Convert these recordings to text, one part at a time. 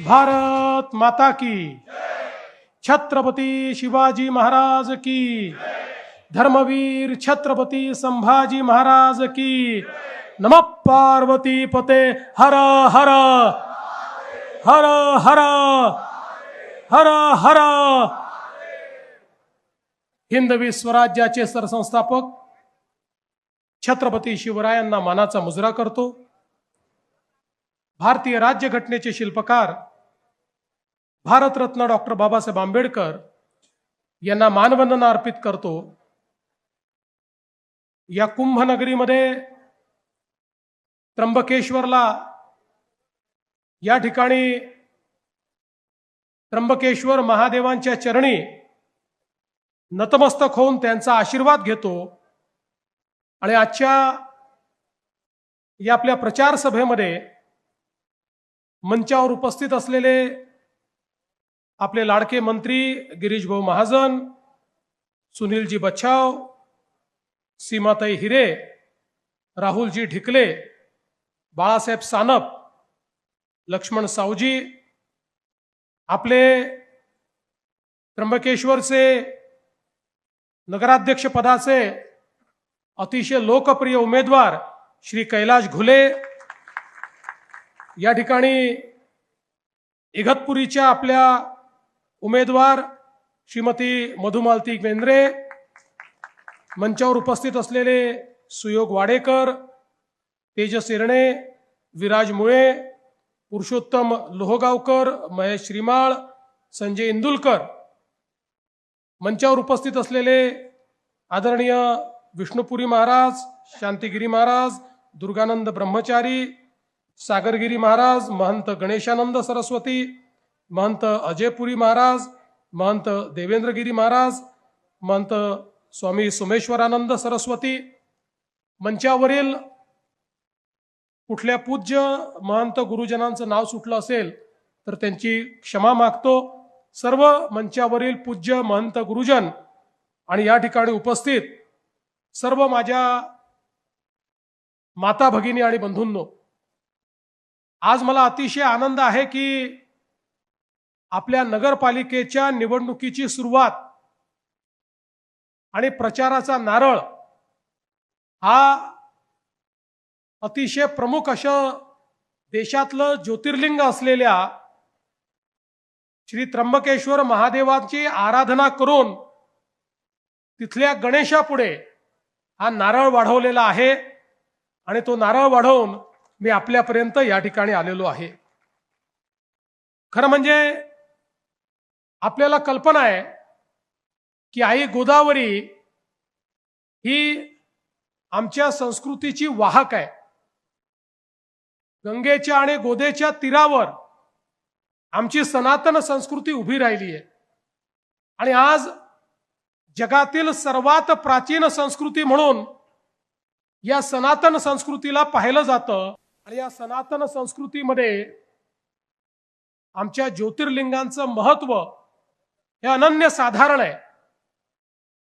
भारत माता की। छत्रपती शिवाजी महाराज की। धर्मवीर छत्रपती संभाजी महाराज की। नम पार्वती पते हर हर। हर हर। हर हर। हिंदवी स्वराज्याचे सरसंस्थापक छत्रपती शिवरायांना मानाचा मुजरा करतो. भारतीय राज्यघटनेचे शिल्पकार भारतरत्न डॉक्टर बाबासाहेब आंबेडकर यांना मानवंदना अर्पित करतो. या कुंभनगरीमध्ये त्र्यंबकेश्वरला या ठिकाणी त्र्यंबकेश्वर महादेवांच्या चरणी नतमस्तक होऊन त्यांचा आशीर्वाद घेतो आणि आजच्या या आपल्या प्रचार सभेमध्ये मंचावर उपस्थित असलेले आपले लाडके मंत्री गिरीश भाऊ महाजन सुनीलजी बच्छाव सीमाताई हिरे राहुलजी ढिकले बाळासाहेब सानप लक्ष्मण सावजी आपले त्र्यंबकेश्वरचे नगराध्यक्ष पदाचे अतिशय लोकप्रिय उमेदवार श्री कैलाश घुले या ठिकाणी इगतपुरीच्या आपल्या उमेदवार श्रीमती मधुमालती केंद्रे मंचावर उपस्थित असलेले सुयोग वाडेकर तेजस इरणे विराज मुळे पुरुषोत्तम लोहगावकर महेश श्रीमाळ संजय इंदुलकर. मंचावर उपस्थित असलेले आदरणीय विष्णुपुरी महाराज शांतिगिरी महाराज दुर्गानंद ब्रह्मचारी सागरगिरी महाराज महंत गणेशानंद सरस्वती महंत अजयपुरी महाराज महंत देवेंद्रगिरी महाराज महंत स्वामी सोमेश्वरानंद सरस्वती मंचावरील कुठल्या पूज्य महंत गुरुजनांचं नाव सुटलं असेल तर त्यांची क्षमा मागतो. सर्व मंचावरील पूज्य महंत गुरुजन आणि या ठिकाणी उपस्थित सर्व माझ्या माता भगिनी आणि बंधूंनो आज मला अतिशय आनंद आहे की आपल्या नगरपालिकेच्या निवडणुकीची सुरुवात आणि प्रचाराचा नारळ हा अतिशय प्रमुख असं देशातलं ज्योतिर्लिंग असलेल्या श्री त्र्यंबकेश्वर महादेवाची आराधना करून तिथल्या गणेशापुढे हा नारळ वाढवलेला आहे आणि तो नारळ वाढवून मी आपल्यापर्यंत या ठिकाणी आलेलो आहे. खरं म्हणजे आपल्याला कल्पना आहे की आई गोदावरी ही आमच्या संस्कृतीची वाहक आहे. गंगेच्या आणि गोदेच्या तीरावर आमची सनातन संस्कृती उभी राहिली आहे. आणि आज जगातील सर्वात प्राचीन संस्कृती म्हणून या सनातन संस्कृतीला पाहिलं जातं आणि या सनातन संस्कृतीमध्ये आमच्या ज्योतिर्लिंगांचं महत्त्व हे अनन्य साधारण आहे.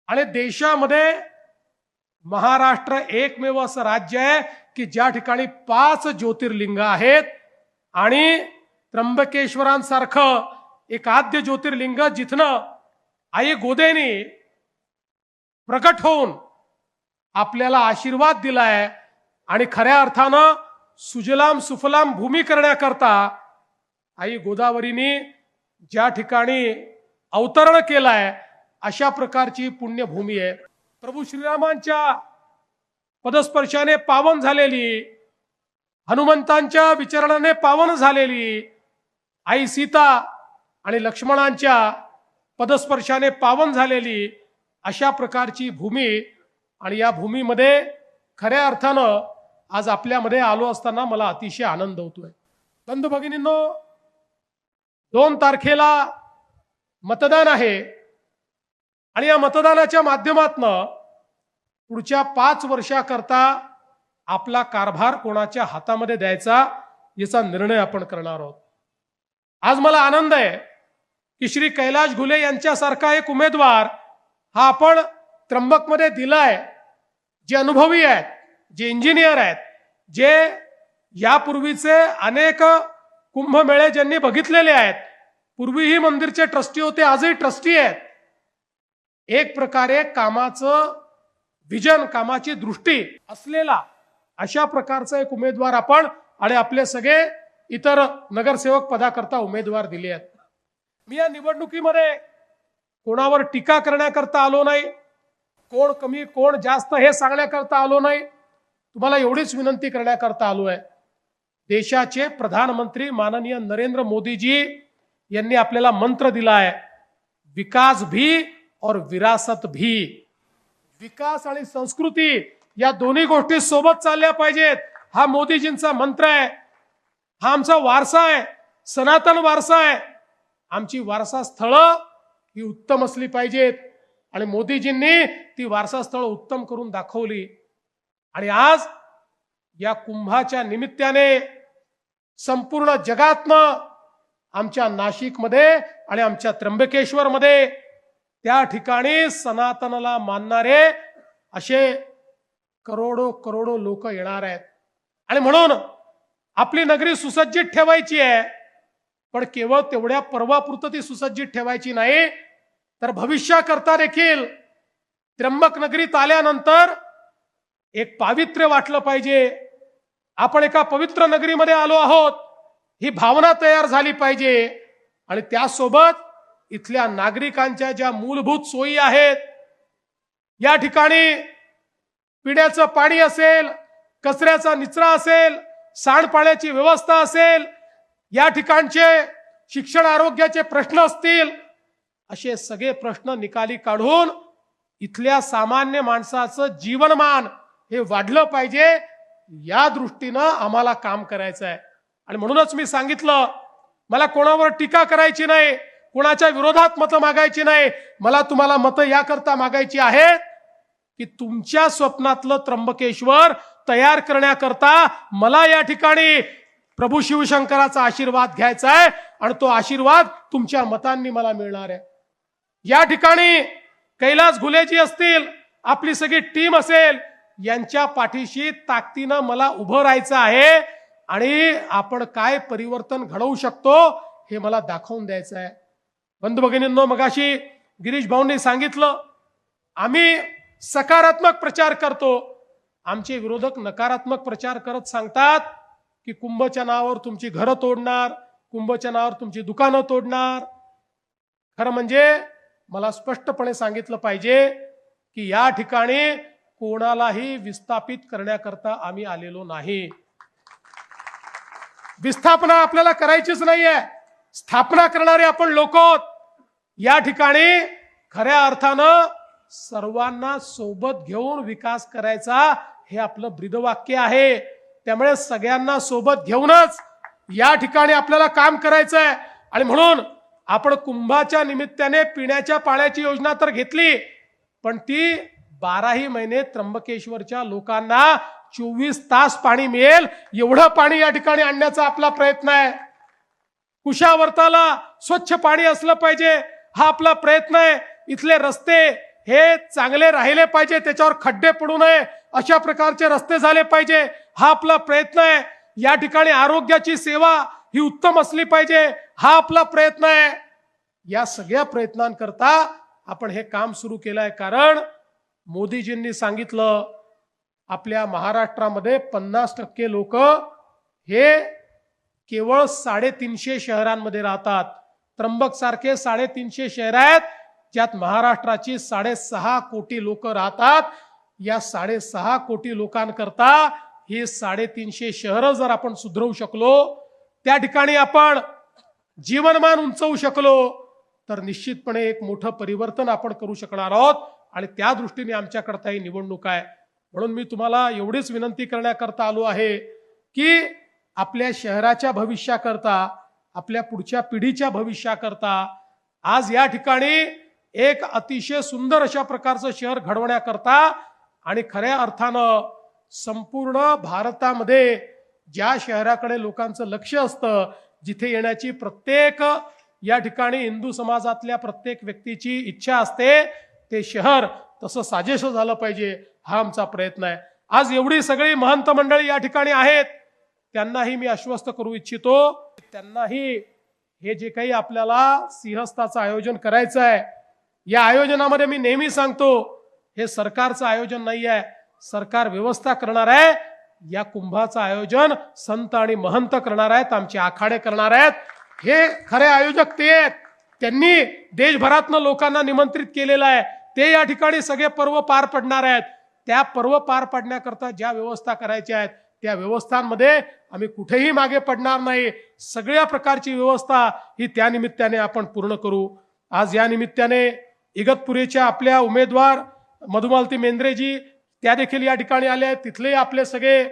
आणि देशामध्ये महाराष्ट्र एकमेव असं राज्य आहे की ज्या ठिकाणी पाच ज्योतिर्लिंग आहेत आणि त्र्यंबकेश्वरांसारखं एक आद्य ज्योतिर्लिंग जिथनं आई गोदेनी प्रकट होऊन आपल्याला आशीर्वाद दिलाय आणि खऱ्या अर्थानं सुजलाम सुफलाम भूमी करण्याकरता आई गोदावरीने ज्या ठिकाणी अवतरण केलाय अशा प्रकारची पुण्यभूमी आहे. प्रभू श्रीरामांच्या पदस्पर्शाने पावन झालेली हनुमंतांच्या विचरणाने पावन झालेली आई सीता आणि लक्ष्मणांच्या पदस्पर्शाने पावन झालेली अशा प्रकारची भूमी आणि या भूमीमध्ये खऱ्या अर्थानं आज आपल्यामध्ये आलो असताना मला अतिशय आनंद होतोय. बंधू भगिनींनो दोन तारखेला मतदान आहे आणि या मतदानाच्या माध्यमातनं पुढच्या पाच वर्षाकरता आपला कारभार कोणाच्या हातामध्ये द्यायचा याचा निर्णय आपण करणार आहोत. आज मला आनंद आहे की श्री कैलाश घुले यांच्यासारखा एक उमेदवार हा आपण त्र्यंबकमध्ये दिलाय जे अनुभवी आहेत. जे इंजिनियर आहेत जे यापूर्वीचे अनेक कुंभमेळे ज्यांनी बघितलेले आहेत पूर्वीही मंदिरचे ट्रस्टी होते आजही ट्रस्टी आहेत. एक प्रकारे कामाचं विजन कामाची दृष्टी असलेला अशा प्रकारचा एक उमेदवार आपण आणि आपले सगळे इतर नगरसेवक पदाकरता उमेदवार दिले आहेत. मी या निवडणुकीमध्ये कोणावर टीका करण्याकरता आलो नाही कोण कमी कोण जास्त हे सांगण्याकरता आलो नाही. तुम्हाला एवढीच विनंती करण्याकरता आलो आहे. देशाचे प्रधानमंत्री माननीय नरेंद्र मोदीजी यांनी आपल्याला मंत्र दिला आहे विकास भी और विरासत भी. विकास आणि संस्कृती या दोन्ही गोष्टी सोबत चालल्या पाहिजेत. हा मोदीजींचा मंत्र आहे. हा आमचा वारसा आहे. सनातन वारसा आहे. आमची वारसा स्थळं ही उत्तम असली पाहिजेत. आणि मोदीजींनी ती वारसास्थळं उत्तम करून दाखवली. आणि आज या कुंभाच्या निमित्ताने संपूर्ण जगातनं आमच्या नाशिकमध्ये आणि आमच्या त्र्यंबकेश्वरमध्ये त्या ठिकाणी सनातनला मानणारे असे करोडो करोडो लोक येणार आहेत. आणि म्हणून आपली नगरी सुसज्जित ठेवायची आहे पण केवळ तेवढ्या पर्वापुरतं ती सुसज्जित ठेवायची नाही तर भविष्याकरता देखील त्र्यंबक नगरीत आल्यानंतर एक पावित्र्य वाटलं पाहिजे. आपण एका पवित्र नगरीमध्ये आलो आहोत. ही भावना तयार झाली पाहिजे. आणि त्यासोबत इथल्या नागरिकांच्या ज्या मूलभूत सोयी आहेत या ठिकाणी पिण्याचं पाणी असेल कचऱ्याचा निचरा असेल सांडपाण्याची व्यवस्था असेल या ठिकाणचे शिक्षण आरोग्याचे प्रश्न असतील असे सगळे प्रश्न निकाली काढून इथल्या सामान्य माणसाचं जीवनमान हे वाढलं पाहिजे या दृष्टीनं आम्हाला काम करायचं आहे. आणि म्हणूनच मी सांगितलं मला कोणावर टीका करायची नाही कोणाच्या विरोधात मतं मागायची नाही मला तुम्हाला मतं याकरता मागायची आहेत की तुमच्या स्वप्नातलं त्र्यंबकेश्वर तयार करण्याकरता मला या ठिकाणी प्रभू शिवशंकराचा आशीर्वाद घ्यायचा आहे आणि तो आशीर्वाद तुमच्या मतांनी मला मिळणार आहे. या ठिकाणी कैलास घुलेजी असतील आपली सगळी टीम असेल यांच्या पाठीशी ताकदीनं मला उभं राहायचं आहे आणि आपण काय परिवर्तन घडवू शकतो हे मला दाखवून द्यायचं आहे. बंधू भगिनींनो मगाशी गिरीश भाऊंनी सांगितलं आम्ही सकारात्मक प्रचार करतो. आमचे विरोधक नकारात्मक प्रचार करत सांगतात की कुंभच्या नावावर तुमची घरं तोडणार कुंभच्या नावावर तुमची दुकानं तोडणार. खरं म्हणजे मला स्पष्टपणे सांगितलं पाहिजे की या ठिकाणी कोणालाही विस्थापित करण्याकरता आम्ही आलेलो नाही. विस्थापना आपल्याला करायचीच नाहीये. स्थापना करणारे आपण लोक. या ठिकाणी खऱ्या अर्थानं सर्वांना सोबत घेऊन विकास करायचा हे आपलं ब्रीदवाक्य आहे. त्यामुळे सगळ्यांना सोबत घेऊनच या ठिकाणी आपल्याला काम करायचं आहे आणि म्हणून आपण कुंभाच्या निमित्ताने पिण्याच्या पाण्याची योजना तर घेतली पण ती बाराही महिने त्र्यंबकेश्वरच्या लोकांना चोवीस तास पाणी मिळेल एवढं पाणी या ठिकाणी आणण्याचा आपला प्रयत्न आहे. कुशावर्ताला स्वच्छ पाणी असलं पाहिजे हा आपला प्रयत्न आहे. इथले रस्ते हे चांगले राहिले पाहिजे त्याच्यावर खड्डे पडू नये अशा प्रकारचे रस्ते झाले पाहिजे हा आपला प्रयत्न आहे. या ठिकाणी आरोग्याची सेवा ही उत्तम असली पाहिजे हा आपला प्रयत्न आहे. या सगळ्या प्रयत्नांकरता आपण हे काम सुरू केलं आहे कारण मोदीजींनी सांगितलं आपल्या महाराष्ट्रामध्ये पन्नास टक्के लोक हे केवळ साडेतीनशे शहरांमध्ये राहतात. त्र्यंबक सारखे साडेतीनशे शहर आहेत ज्यात महाराष्ट्राची साडेसहा कोटी लोक राहतात. या साडेसहा कोटी लोकांकरता हे साडेतीनशे शहरं जर आपण सुधरवू शकलो त्या ठिकाणी आपण जीवनमान उंचवू शकलो तर निश्चितपणे एक मोठं परिवर्तन आपण करू शकणार आहोत. आणि त्या दृष्टीने आमच्याकडता ही निवडणूक आहे. म्हणून मी तुम्हाला एवढीच विनंती करण्याकरता आलो आहे की आपल्या शहराच्या भविष्याकरता आपल्या पुढच्या पिढीच्या भविष्याकरता आज या ठिकाणी एक अतिशय सुंदर अशा प्रकारचं शहर घडवण्याकरता आणि खऱ्या अर्थानं संपूर्ण भारतामध्ये ज्या शहराकडे लोकांचं लक्ष असतं जिथे येण्याची प्रत्येक या ठिकाणी हिंदू समाजातल्या प्रत्येक व्यक्तीची इच्छा असते ते शहर तसं साजेश झालं पाहिजे हा आमचा प्रयत्न आहे. आज एवढी सगळी महंत मंडळी या ठिकाणी आहेत त्यांनाही मी आश्वस्त करू इच्छितो. त्यांनाही हे जे काही आपल्याला सिंहस्थाचं आयोजन करायचं आहे या आयोजनामध्ये मी नेहमी सांगतो हे सरकारचं आयोजन नाही आहे सरकार व्यवस्था करणार आहे या कुंभाचं आयोजन संत आणि महंत करणार आहेत आमचे आखाडे करणार आहेत. हे खरे आयोजक ते आहेत. त्यांनी देशभरातनं लोकांना निमंत्रित केलेलं आहे. ते या ठिकाणी सगळे पर्व पार पडणार आहेत. त्या पर्व पार पाडण्याकरता ज्या व्यवस्था करायच्या आहेत त्या व्यवस्थांमध्ये आम्ही कुठेही मागे पडणार नाही. सगळ्या प्रकारची व्यवस्था ही त्या निमित्ताने आपण पूर्ण करू. आज या निमित्ताने इगतपुरीच्या आपल्या उमेदवार मधुमालती मेंद्रेजी त्या देखील या ठिकाणी आले आहेत. तिथले आपले सगळे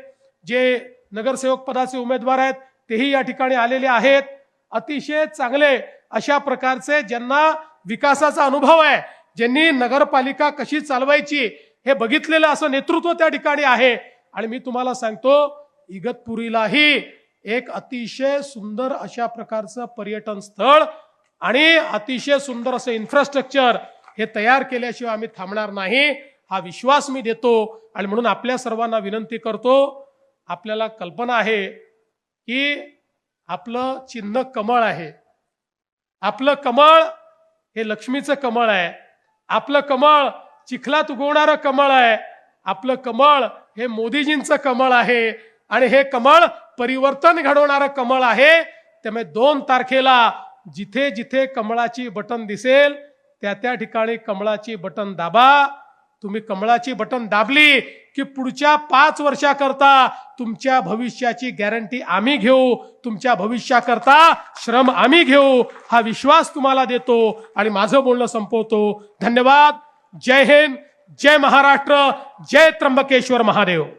जे नगरसेवक पदाचे उमेदवार आहेत तेही या ठिकाणी आलेले आहेत. अतिशय चांगले अशा प्रकारचे ज्यांना विकासाचा अनुभव आहे ज्यांनी नगरपालिका कशी चालवायची हे बघितलेलं असं नेतृत्व त्या ठिकाणी आहे. आणि मी तुम्हाला सांगतो इगतपुरीलाही एक अतिशय सुंदर अशा प्रकारचं पर्यटन स्थळ आणि अतिशय सुंदर असं इन्फ्रास्ट्रक्चर हे तयार केल्याशिवाय आम्ही थांबणार नाही हा विश्वास मी देतो. आणि म्हणून आपल्या सर्वांना विनंती करतो आपल्याला कल्पना आहे की आपलं चिन्ह कमळ आहे. आपलं कमळ हे लक्ष्मीचं कमळ आहे. आपलं कमळ चिखलात उगवणारं कमळ आहे. आपलं कमळ हे मोदीजींचं कमळ आहे आणि हे कमळ परिवर्तन घडवणारं कमळ आहे. त्यामुळे दोन तारखेला जिथे जिथे कमळाची बटन दिसेल त्या त्या ठिकाणी कमळाची बटन दाबा. तुम्ही कमळाची बटन दाबली की पुढच्या पाच वर्षाकरता तुमच्या भविष्याची गॅरंटी आम्ही घेऊ तुमच्या भविष्याकरता श्रम आम्ही घेऊ हा विश्वास तुम्हाला देतो आणि माझं बोलणं संपवतो. धन्यवाद. जय हिंद. जय महाराष्ट्र. जय त्र्यंबकेश्वर महादेव.